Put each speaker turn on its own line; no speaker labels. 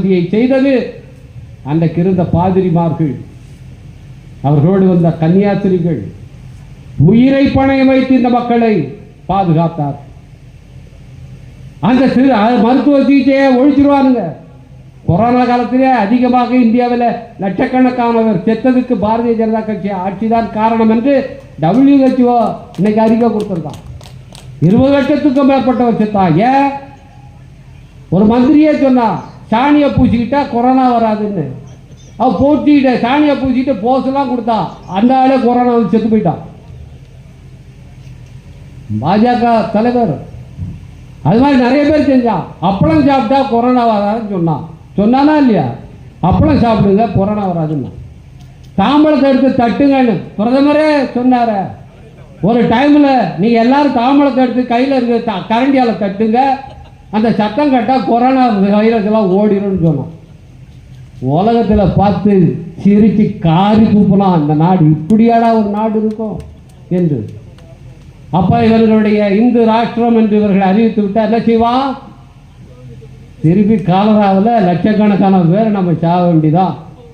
வசதியை செய்தது அன்றைக்கு இருந்த பாதிரிமார்கள். அவர்களோடு வந்த கன்னியாஸ்திரிகள் உயிரை பணையம் வைத்து இந்த மக்களை பாதுகாத்தார். அந்த சிறு மருத்துவ சிகிச்சையை ஒழிச்சிருவானுங்க. கொரோனா காலத்திலே அதிகமாக இந்தியாவில் லட்சக்கணக்கானவர் செத்ததுக்கு பாரதிய ஜனதா கட்சி ஆட்சிதான் காரணம் என்று டபிள்யூஹெச்ஓ இன்னைக்கு அறிக்கை கொடுத்துருக்கான் இருபது லட்சத்துக்கும் மேற்பட்டவர் செத்தான் ஏன்? ஒரு மந்திரியே சொன்னா சாணியை பூசிக்கிட்டா கொரோனா வராதுன்னு. அவ போட்டிக்கிட்ட சாணியை பூசிட்டு போஸ்லாம் கொடுத்தா அந்த ஆளே கொரோனா வந்து செத்து போயிட்டான். பாஜக தலைவர். அது மாதிரி நிறைய பேர் செஞ்சான் அப்பளம் சாப்பிட்டா கொரோனா வராதுன்னு சொன்னான். சொன்னானா இல்லையா? அப்பளம் சாப்பிடுங்க கொரோனா வராதுன்னா. தாம்பழத்தை எடுத்து தட்டுங்கன்னு பிரதமரே சொன்னார. ஒரு டைமில் நீங்கள் எல்லாரும் தாம்பழத்தை எடுத்து கையில் இருக்க கரண்டியால் தட்டுங்க. அந்த சத்தம் கேட்டால் கொரோனா வைரஸ்லாம் ஓடிடும்னு சொன்னோம் உலகத்தில் பார்த்து சிரித்து காரி கூப்பலாம் அந்த நாடு இப்படியாடா ஒரு நாடு இருக்கும் என்று. அப்போ இவர்களுடைய இந்து ராஷ்டிரம் என்று இவர்கள் அறிவித்து விட்டா என்ன செய்வான் திருப்பி காலராவில் லட்சக்கணக்கான பேர் நம்ம சாக வேண்டிதான்